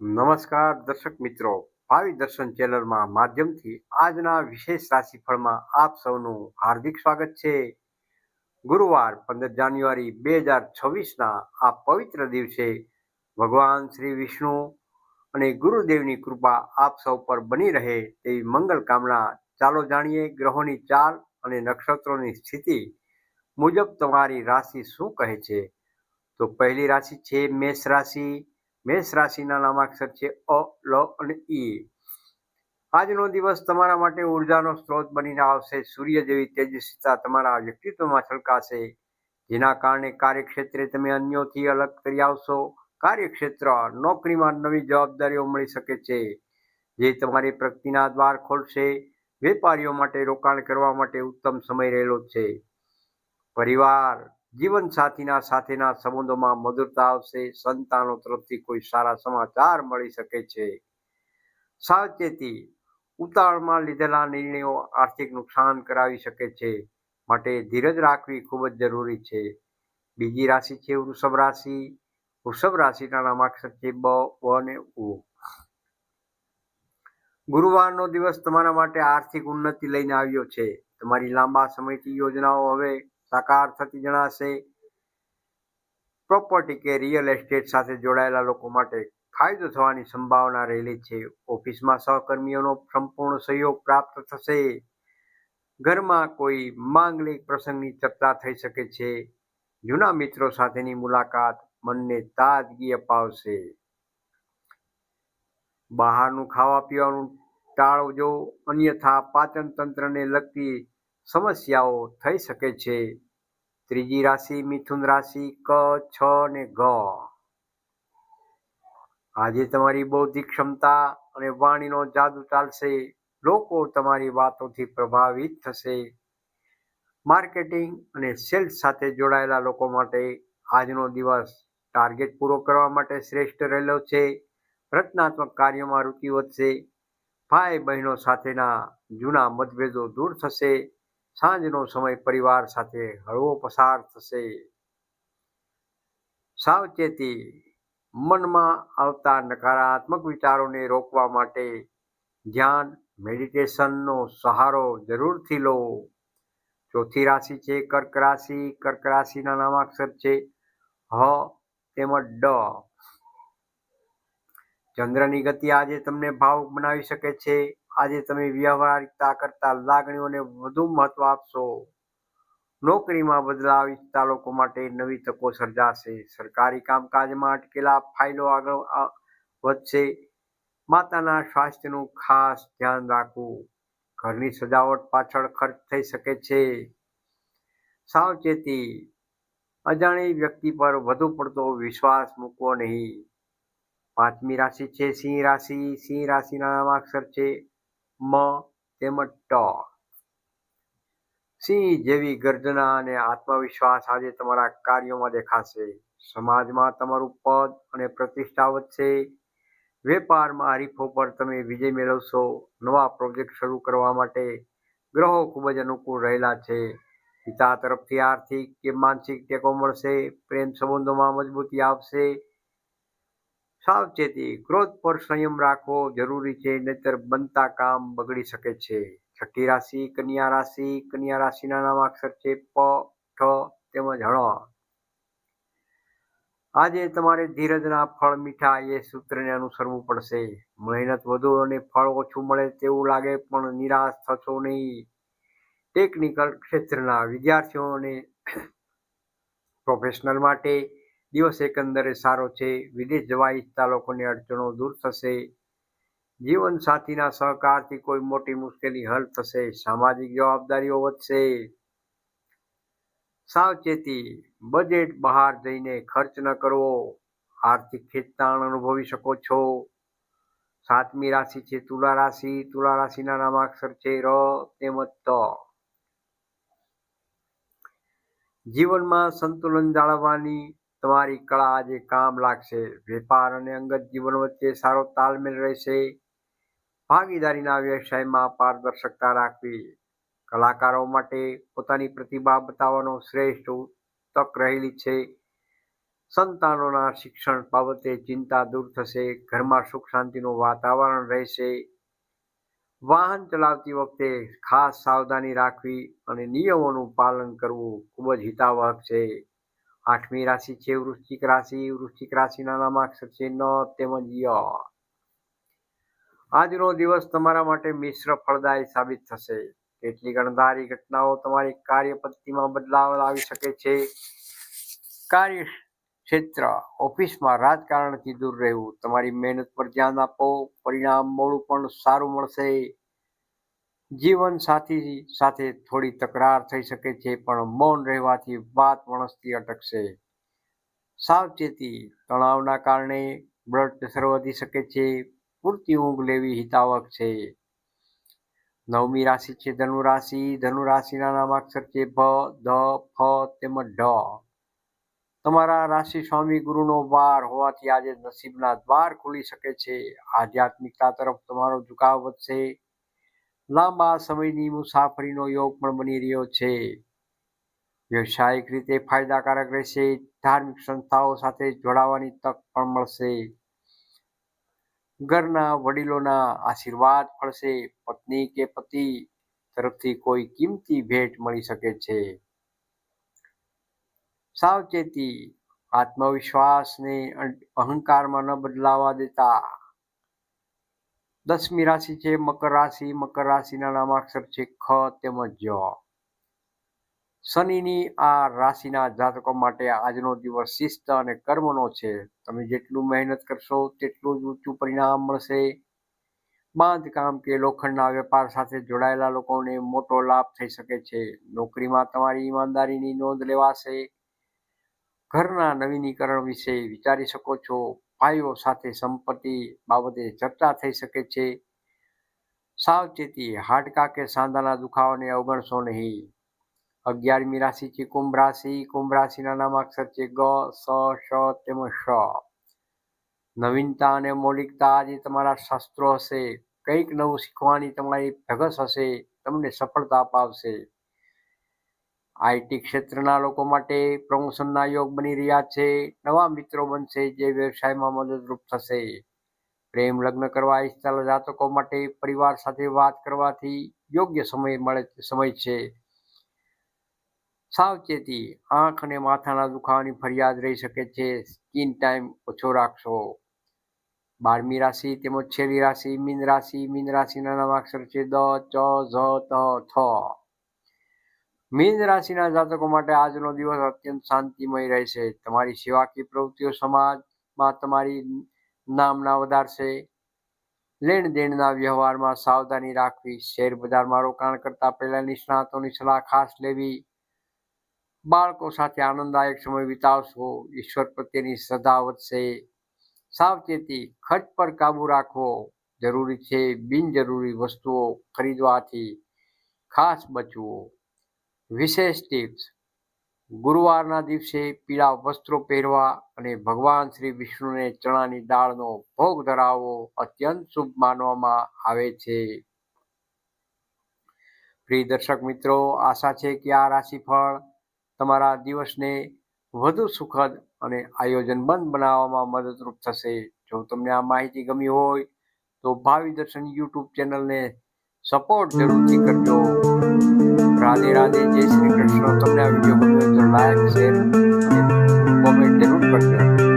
નમસ્કાર દર્શક મિત્રો, ભાવિ દર્શન ચેનલમાં માધ્યમથી આજના વિશેષ રાશિફળમાં આપ સૌનું હાર્દિક સ્વાગત છે. ગુરુવાર પંદર જાન્યુઆરી બે હજાર છવ્વીસના આ પવિત્ર દિવસે ભગવાન શ્રી વિષ્ણુ અને ગુરુદેવની કૃપા આપ સૌ પર બની રહે તેવી મંગલ કામના ચાલો જાણીએ ગ્રહોની ચાલ અને નક્ષત્રોની સ્થિતિ મુજબ તમારી રાશિ શું કહે છે? તો પહેલી રાશિ છે મેષ રાશિ મેષ રાશિના નામાક્ષર છે અ, લ અને ઈ આજનો દિવસ તમારા માટે ઉર્જાનો સ્ત્રોત બનીને આવશે. સૂર્ય જેવી તેજસ્વીતા તમારા વ્યક્તિત્વમાં છલકાશે. જેના કારણે કાર્યક્ષેત્રે તમે અન્યોથી અલગ કરી આવશો. કાર્યક્ષેત્ર નોકરીમાં નવી જવાબદારીઓ મળી શકે છે. જે તમારી પ્રગતિના દ્વાર ખોલશે. વેપારીઓ માટે રોકાણ કરવા માટે ઉત્તમ સમય રહેલો છે. પરિવાર જીવન સાથીના સાથેના સંબંધોમાં મધુરતા આવશે, સંતાનો તરફથી કોઈ સારા સમાચાર મળી શકે છે. સાવચેતી, ઉતાવળમાં લીધેલા નિર્ણયો આર્થિક નુકસાન કરાવી શકે છે, માટે ધીરજ રાખવી ખૂબ જ જરૂરી છે. બીજી રાશિ છે વૃષભ રાશિ. વૃષભ રાશિના નામાક્ષર છે બ અને ઉ. ગુરુવારનો દિવસ તમારા માટે આર્થિક ઉન્નતિ લઈને આવ્યો છે. તમારી લાંબા સમયથી યોજનાઓ હવે સાકાર થતી જણાશે. પ્રોપર્ટી કે રિયલ એસ્ટેટ સાથે જોડાયેલા લોકો માટે ફાયદો થવાની સંભાવના રહેલી છે. ઓફિસમાં સહકર્મીઓનો સંપૂર્ણ સહયોગ પ્રાપ્ત થશે. ઘરમાં કોઈ માંગલિક પ્રસંગની ચર્ચા થઈ શકે છે. જૂના મિત્રો સાથેની મુલાકાત મનને તાજગી અપાવશે. બહારનું ખાવા પીવાનું ટાળજો અન્યથા પાચન તંત્રને લગતી સમસ્યાઓ થઈ શકે છે. ત્રીજી રાશિ મિથુન રાશિ ક, છ ને ગ. આજે તમારી બૌદ્ધિક ક્ષમતા અને વાણીનો જાદુ ચાલશે. લોકો તમારી વાતોથી પ્રભાવિત થશે. માર્કેટિંગ અને સેલ્સ સાથે જોડાયેલા લોકો માટે આજનો દિવસ ટાર્ગેટ પૂરો કરવા માટે શ્રેષ્ઠ રહેલો છે. રચનાત્મક કાર્યોમાં રુચિ વધશે. ભાઈ બહેનો સાથેના જૂના મતભેદો દૂર થશે. સાંજનો સમય પરિવાર સાથે હળવો પસાર થશે. સાવચેતી. મનમાં આવતા નકારાત્મક વિચારોને રોકવા માટે ધ્યાન, મેડિટેશનનો સહારો જરૂરથી લો. ચોથી રાશિ છે કર્ક રાશિ. કર્ક રાશિના નામાક્ષર છે હ તેમજ ડ. ચંદ્રની ગતિ આજે તમને ભાવુક બનાવી શકે છે. આજે તમે વ્યવહારિકતા કરતા લાગણીઓને વધુ મહત્વ આપશો. નોકરીમાં બદલાવ ઇચ્છતા લોકો માટે નવી તકો સર્જાશે. સરકારી કામકાજમાં અટકેલા ફાઇલો આગળ વધશે. માતાના સ્વાસ્થ્યનું ખાસ ધ્યાન રાખવું. ઘરની સજાવટ પાછળ ખર્ચ થઈ શકે છે. સાવચેતી. અજાણી વ્યક્તિ પર વધુ પડતો વિશ્વાસ મૂકવો નહીં. પાંચમી રાશિ છે, સિંહ રાશિ. સિંહ રાશિના નામાક્ષર છે. મ તેમજ ટ. સિંહ જેવી ગર્જના અને આત્મવિશ્વાસ આજે તમારા કાર્યોમાં દેખાશે. સમાજમાં તમારું પદ અને પ્રતિષ્ઠા વધશે. વેપારમાં હરીફો પર તમે વિજય મેળવશો. નવા પ્રોજેક્ટ શરૂ કરવા માટે ગ્રહો ખૂબ જ અનુકૂળ રહેલા છે. પિતા તરફથી આર્થિક કે માનસિક ટેકો મળશે. પ્રેમ સંબંધોમાં મજબૂતી આવશે સાવચેતી, ક્રોધ પર સંયમ રાખવો જરૂરી છે, નહીતર બનતા કામ બગડી શકે છે. છઠ્ઠી રાશિ, કન્યા રાશિ, કન્યા રાશિના નામ અક્ષર છે, પ, ઠ તેમજ હણ આજે તમારે ધીરજના ફળ મીઠા એ સૂત્રને અનુસરવું પડશે. મહેનત વધુ અને ફળ ઓછું મળે તેવું લાગે, પણ નિરાશ થશો નહીં. ટેકનિકલ ક્ષેત્રના વિદ્યાર્થીઓને પ્રોફેશનલ માટે દિવસ એકંદરે સારો છે. વિદેશ જવા ઈચ્છતા લોકોની અડચણો દૂર થશે. જીવન સાથીના સહકારથી કોઈ મોટી મુશ્કેલી હલ થશે. સામાજિક જવાબદારીઓ વધશે. સાવચેતી, બજેટ બહાર જઈને ખર્ચ ન કરવો. આર્થિક ખેંચતાણ અનુભવી શકો છો. સાતમી રાશિ છે તુલા રાશિ. તુલા રાશિના નામાક્ષર છે ર, તેમજ ત. જીવનમાં સંતુલન જાળવવાની તમારી કળા આજે કામ લાગશે. વેપાર અને અંગત જીવન વચ્ચે સારો તાલમેલ રહેશે. ભાગીદારીના વ્યવસાયમાં પારદર્શકતા રાખવી. કલાકારો માટે પોતાની પ્રતિભા બતાવવાનો શ્રેષ્ઠ તક રહેલી છે. સંતાનોના શિક્ષણ બાબતે ચિંતા દૂર થશે. ઘરમાં સુખ શાંતિનું વાતાવરણ રહેશે. વાહન ચલાવતી વખતે ખાસ સાવધાની રાખવી અને નિયમોનું પાલન કરવું ખૂબ જ હિતાવહક છે. આઠમી રાશિ છે, વૃશ્ચિક રાશિ. વૃશ્ચિક રાશિના નામાક્ષર છે, ન તેમજ ય. આજનો દિવસ તમારા માટે મિશ્ર ફળદાયી સાબિત થશે. કેટલીક અણધારી ઘટનાઓ તમારી કાર્યપદ્ધતિમાં બદલાવ લાવી શકે છે. કાર્ય ક્ષેત્ર ઓફિસમાં રાજકારણથી દૂર રહેવું. તમારી મહેનત પર ધ્યાન આપો. પરિણામ મોડું પણ સારું મળશે. જીવન સાથી સાથે થોડી તકરાર થઈ શકે છે, પણ મૌન રહેવાથી વાત વણસતી અટકશે. સાવચેતી, તણાવના કારણે બ્લડ પ્રેશર વધી શકે છે, પૂરતી ઊંઘ લેવી હિતાવક છે. નવમી રાશિ છે ધનુ રાશિ ધનુ રાશિના નામાક્ષર છે ભ ધ ફ તેમજ ઢ. તમારા રાશિ સ્વામી ગુરુનો વાર હોવાથી આજે નસીબના દ્વાર ખુલી શકે છે. આધ્યાત્મિકતા તરફ તમારો ઝુકાવ વધશે. લાંબા સમયની મુસાફરીનો યોગ પણ બની રહ્યો છે. વ્યવસાયિક રીતે ફાયદાકારક રહેશે, ધાર્મિક સંસ્થાઓ સાથે જોડાવાની તક પણ મળશે. ઘરના વડીલોના આશીર્વાદ મળશે, પત્ની કે પતિ તરફથી કોઈ કિંમતી ભેટ મળી શકે છે. સાવચેતી, આત્મવિશ્વાસને અહંકારમાં ન બદલાવા દેતા. દસમી રાશિ છે, મકર રાશિ, મકર રાશિના નામાક્ષર છે, ખ તેમજ જ શનિની આ રાશિના જાતકો માટે આજનો દિવસ શિસ્ત અને કર્મનો છે. તમે જેટલું મહેનત કરશો, તેટલું જ ઊંચું પરિણામ મળશે. બાંધકામ કે લોખંડના વેપાર સાથે જોડાયેલા લોકોને મોટો લાભ થઈ શકે છે. નોકરીમાં તમારી ઈમાનદારીની નોંધ લેવાશે. ઘરના નવીનીકરણ વિશે વિચારી શકો છો. ભાઈઓ સાથે સંપત્તિ બાબતે ચર્ચા થઈ શકે છે. સાવચેતી, હાડકા કે સાંધાના દુખાવાને અવગણશો નહીં. અગિયારમી રાશિ છે કુંભ રાશિ, કુંભ રાશિના નામાક્ષર છે ગ, સ, શ તેમજ શ. નવીનતા અને મૌલિકતા આજે તમારા શાસ્ત્રો હશે. કંઈક નવું શીખવાની તમારી ધગસ હશે. તમને સફળતા અપાવશે. આઈટી ક્ષેત્રના લોકો માટે પ્રમોશનના યોગ બની રહ્યા છે. નવા મિત્રો બનશે જે વ્યવસાયમાં મદદરૂપ થશે. પ્રેમ લગ્ન કરવા ઈચ્છતા જાતકો માટે પરિવાર સાથે વાત કરવાથી યોગ્ય સમય મળે સમય છે. સાવચેતી, આંખ અને માથાના દુખાવાની ફરિયાદ રહી શકે છે. સ્કીન ટાઈમ ઓછો રાખશો. બારમી રાશિ તેમજ છેલ્લી રાશિ મીન રાશિ, મીન રાશિના નવા અક્ષર છે દ, ચ, ઝ, ત, થ. મીન રાશિના જાતકો માટે આજનો દિવસ અત્યંત શાંતિમય રહેશે. તમારી સેવાકીય પ્રવૃત્તિઓ સમાજમાં તમારી નામના વધારશે. લેણ દેણના વ્યવહારમાં સાવધાની રાખવી. શેર બજારમાં રોકાણ કરતા પહેલા નિષ્ણાતોની સલાહ ખાસ લેવી. બાળકો સાથે આનંદદાયક સમય વિતાવશો. ઈશ્વર પ્રત્યેની શ્રદ્ધા વધશે. સાવચેતી, ખર્ચ પર કાબુ રાખવો જરૂરી છે બિનજરૂરી વસ્તુઓ ખરીદવાથી ખાસ બચવું. વિશેષ ટિપ્સ. ગુરુવારના દિવસે પીળા વસ્ત્રો પહેરવા અને ભગવાન શ્રી વિષ્ણુને ચણાની દાળનો ભોગ ધરાવવો અત્યંત શુભ માનવામાં આવે છે. પ્રિય દર્શક મિત્રો, આશા છે કે આ રાશિફળ તમારા દિવસને વધુ સુખદ અને આયોજનબંધ બનાવવામાં મદદરૂપ થશે. જો તમને આ માહિતી ગમી હોય, તો ભાવિ દર્શન યુટ્યુબ ચેનલને સપોર્ટ જરૂરથી કરજો. રાધે રાધે, જય શ્રી કૃષ્ણ. તમને આ વીડિયો ગમ્યો તો લાઈક શેર કોમેન્ટ જરૂર કરજો.